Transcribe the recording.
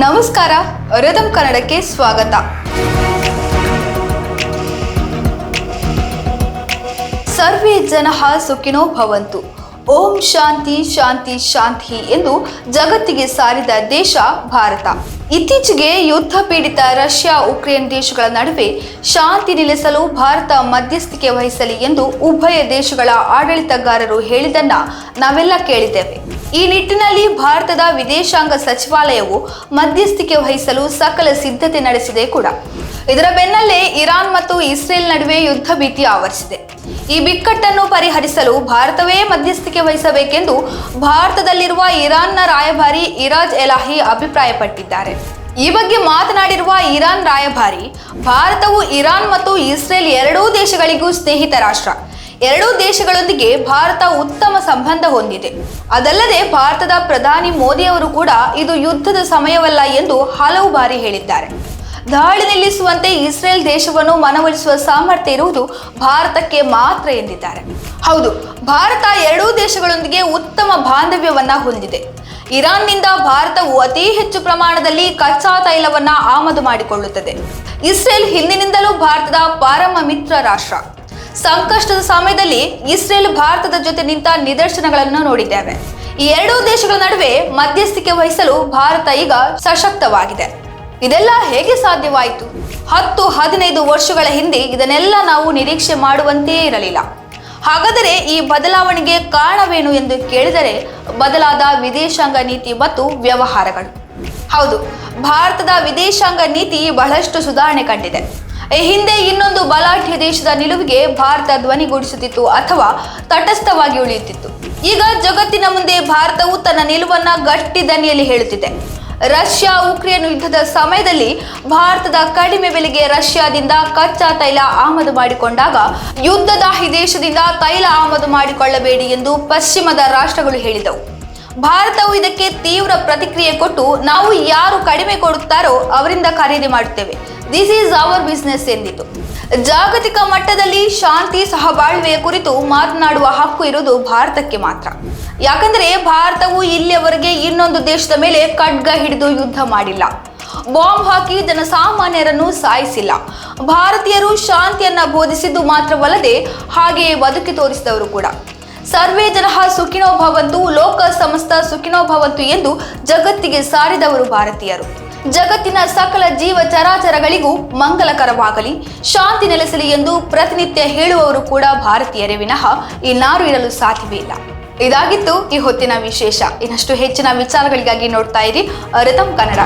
ನಮಸ್ಕಾರ ರಿದಮ್ ಕನ್ನಡಕ್ಕೆ ಸ್ವಾಗತ. ಸರ್ವೇ ಜನಃ ಸುಖಿನೋ ಭವಂತು. ಓಂ ಶಾಂತಿ ಶಾಂತಿ ಶಾಂತಿ ಎಂದು ಜಗತ್ತಿಗೆ ಸಾರಿದ ದೇಶ ಭಾರತ. ಇತ್ತೀಚೆಗೆ ಯುದ್ಧ ಪೀಡಿತ ರಷ್ಯಾ, ಉಕ್ರೇನ್ ದೇಶಗಳ ನಡುವೆ ಶಾಂತಿ ನೆಲೆಸಲು ಭಾರತ ಮಧ್ಯಸ್ಥಿಕೆ ವಹಿಸಲಿ ಎಂದು ಉಭಯ ದೇಶಗಳ ಆಡಳಿತಗಾರರು ಹೇಳಿದ್ದನ್ನ ನಾವೆಲ್ಲ ಕೇಳಿದ್ದೇವೆ. ಈ ನಿಟ್ಟಿನಲ್ಲಿ ಭಾರತದ ವಿದೇಶಾಂಗ ಸಚಿವಾಲಯವು ಮಧ್ಯಸ್ಥಿಕೆ ವಹಿಸಲು ಸಕಲ ಸಿದ್ಧತೆ ನಡೆಸಿದೆ ಕೂಡ. ಇದರ ಬೆನ್ನಲ್ಲೇ ಇರಾನ್ ಮತ್ತು ಇಸ್ರೇಲ್ ನಡುವೆ ಯುದ್ಧ ಭೀತಿ ಆವರಿಸಿದೆ. ಈ ಬಿಕ್ಕಟ್ಟನ್ನು ಪರಿಹರಿಸಲು ಭಾರತವೇ ಮಧ್ಯಸ್ಥಿಕೆ ವಹಿಸಬೇಕೆಂದು ಭಾರತದಲ್ಲಿರುವ ಇರಾನ್ನ ರಾಯಭಾರಿ ಇರಾಜ್ ಎಲಾಹಿ ಅಭಿಪ್ರಾಯಪಟ್ಟಿದ್ದಾರೆ. ಈ ಬಗ್ಗೆ ಮಾತನಾಡಿರುವ ಇರಾನ್ ರಾಯಭಾರಿ, ಭಾರತವು ಇರಾನ್ ಮತ್ತು ಇಸ್ರೇಲ್ ಎರಡೂ ದೇಶಗಳಿಗೂ ಸ್ನೇಹಿತ ರಾಷ್ಟ್ರ. ಎರಡೂ ದೇಶಗಳೊಂದಿಗೆ ಭಾರತ ಉತ್ತಮ ಸಂಬಂಧ ಹೊಂದಿದೆ. ಅದಲ್ಲದೆ ಭಾರತದ ಪ್ರಧಾನಿ ಮೋದಿ ಅವರು ಕೂಡ ಇದು ಯುದ್ಧದ ಸಮಯವಲ್ಲ ಎಂದು ಹಲವು ಬಾರಿ ಹೇಳಿದ್ದಾರೆ. ದಾಳಿ ನಿಲ್ಲಿಸುವಂತೆ ಇಸ್ರೇಲ್ ದೇಶವನ್ನು ಮನವೊಲಿಸುವ ಸಾಮರ್ಥ್ಯ ಇರುವುದು ಭಾರತಕ್ಕೆ ಮಾತ್ರ ಎಂದಿದ್ದಾರೆ. ಹೌದು, ಭಾರತ ಎರಡೂ ದೇಶಗಳೊಂದಿಗೆ ಉತ್ತಮ ಬಾಂಧವ್ಯವನ್ನ ಹೊಂದಿದೆ. ಇರಾನ್ನಿಂದ ಭಾರತವು ಅತಿ ಹೆಚ್ಚು ಪ್ರಮಾಣದಲ್ಲಿ ಕಚ್ಚಾ ತೈಲವನ್ನ ಆಮದು ಮಾಡಿಕೊಳ್ಳುತ್ತದೆ. ಇಸ್ರೇಲ್ ಹಿಂದಿನಿಂದಲೂ ಭಾರತದ ಪರಮ ಮಿತ್ರ ರಾಷ್ಟ್ರ. ಸಂಕಷ್ಟದ ಸಮಯದಲ್ಲಿ ಇಸ್ರೇಲ್ ಭಾರತದ ಜೊತೆ ನಿಂತ ನಿದರ್ಶನಗಳನ್ನು ನೋಡಿದ್ದೇವೆ. ಈ ಎರಡೂ ದೇಶಗಳ ನಡುವೆ ಮಧ್ಯಸ್ಥಿಕೆ ವಹಿಸಲು ಭಾರತ ಈಗ ಸಶಕ್ತವಾಗಿದೆ. ಇದೆಲ್ಲ ಹೇಗೆ ಸಾಧ್ಯವಾಯಿತು? ಹತ್ತು ಹದಿನೈದು ವರ್ಷಗಳ ಹಿಂದೆ ಇದನ್ನೆಲ್ಲ ನಾವು ನಿರೀಕ್ಷೆ ಮಾಡುವಂತೆಯೇ ಇರಲಿಲ್ಲ. ಹಾಗಾದರೆ ಈ ಬದಲಾವಣೆಗೆ ಕಾರಣವೇನು ಎಂದು ಕೇಳಿದರೆ ಬದಲಾದ ವಿದೇಶಾಂಗ ನೀತಿ ಮತ್ತು ವ್ಯವಹಾರಗಳು. ಹೌದು, ಭಾರತದ ವಿದೇಶಾಂಗ ನೀತಿ ಬಹಳಷ್ಟು ಸುಧಾರಣೆ ಕಂಡಿದೆ. ಈ ಹಿಂದೆ ಇನ್ನೊಂದು ಬಲಾಢ್ಯ ದೇಶದ ನಿಲುವಿಗೆ ಭಾರತ ಧ್ವನಿಗೂಡಿಸುತ್ತಿತ್ತು ಅಥವಾ ತಟಸ್ಥವಾಗಿ ಉಳಿಯುತ್ತಿತ್ತು. ಈಗ ಜಗತ್ತಿನ ಮುಂದೆ ಭಾರತವು ತನ್ನ ನಿಲುವನ್ನ ಗಟ್ಟಿ ದನಿಯಲ್ಲಿ ಹೇಳುತ್ತಿದೆ. ರಷ್ಯಾ ಉಕ್ರೇನ್ ಯುದ್ಧದ ಸಮಯದಲ್ಲಿ ಭಾರತದ ಕಡಿಮೆ ಬೆಲೆಗೆ ರಷ್ಯಾದಿಂದ ಕಚ್ಚಾ ತೈಲ ಆಮದು ಮಾಡಿಕೊಂಡಾಗ ಯುದ್ಧದ ದೇಶದಿಂದ ತೈಲ ಆಮದು ಮಾಡಿಕೊಳ್ಳಬೇಡಿ ಎಂದು ಪಶ್ಚಿಮದ ರಾಷ್ಟ್ರಗಳು ಹೇಳಿದವು. ಭಾರತವು ಇದಕ್ಕೆ ತೀವ್ರ ಪ್ರತಿಕ್ರಿಯೆ ಕೊಟ್ಟು ನಾವು ಯಾರು ಕಡಿಮೆ ಕೊಡುತ್ತಾರೋ ಅವರಿಂದ ಖರೀದಿ ಮಾಡುತ್ತೇವೆ. ದಿಸ್ ಈಸ್ ಅವರ್ ಬಿಸ್ನೆಸ್ ಎಂದಿತು. ಜಾಗತಿಕ ಮಟ್ಟದಲ್ಲಿ ಶಾಂತಿ ಸಹಬಾಳ್ವೆಯ ಕುರಿತು ಮಾತನಾಡುವ ಹಕ್ಕು ಇರುವುದು ಭಾರತಕ್ಕೆ ಮಾತ್ರ. ಯಾಕಂದರೆ ಭಾರತವು ಇಲ್ಲಿಯವರೆಗೆ ಇನ್ನೊಂದು ದೇಶದ ಮೇಲೆ ಖಡ್ಗ ಹಿಡಿದು ಯುದ್ಧ ಮಾಡಿಲ್ಲ. ಬಾಂಬ್ ಹಾಕಿ ಜನಸಾಮಾನ್ಯರನ್ನು ಸಾಯಿಸಿಲ್ಲ. ಭಾರತೀಯರು ಶಾಂತಿಯನ್ನ ಬೋಧಿಸಿದ್ದು ಮಾತ್ರವಲ್ಲದೆ ಹಾಗೆಯೇ ಬದುಕಿ ತೋರಿಸಿದವರು ಕೂಡ. ಸರ್ವೇ ಜನಃ ಸುಖಿನೋ ಭವಂತು ಲೋಕ ಸಮಸ್ತ ಸುಖಿನೋ ಭವಂತು ಎಂದು ಜಗತ್ತಿಗೆ ಸಾರಿದವರು ಭಾರತೀಯರು. ಜಗತ್ತಿನ ಸಕಲ ಜೀವ ಚರಾಚರಗಳಿಗೂ ಮಂಗಲಕರವಾಗಲಿ, ಶಾಂತಿ ನೆಲೆಸಲಿ ಎಂದು ಪ್ರತಿನಿತ್ಯ ಹೇಳುವವರು ಕೂಡ ಭಾರತೀಯರೇ ವಿನಃ ಇನ್ನಾರು ಇರಲು ಸಾಧ್ಯವೇ ಇಲ್ಲ. ಇದಾಗಿತ್ತು ಈ ಹೊತ್ತಿನ ವಿಶೇಷ. ಇನ್ನಷ್ಟು ಹೆಚ್ಚಿನ ವಿಚಾರಗಳಿಗಾಗಿ ನೋಡ್ತಾ ಇರಿ ರಿತಮ್ ಕನ್ನಡ.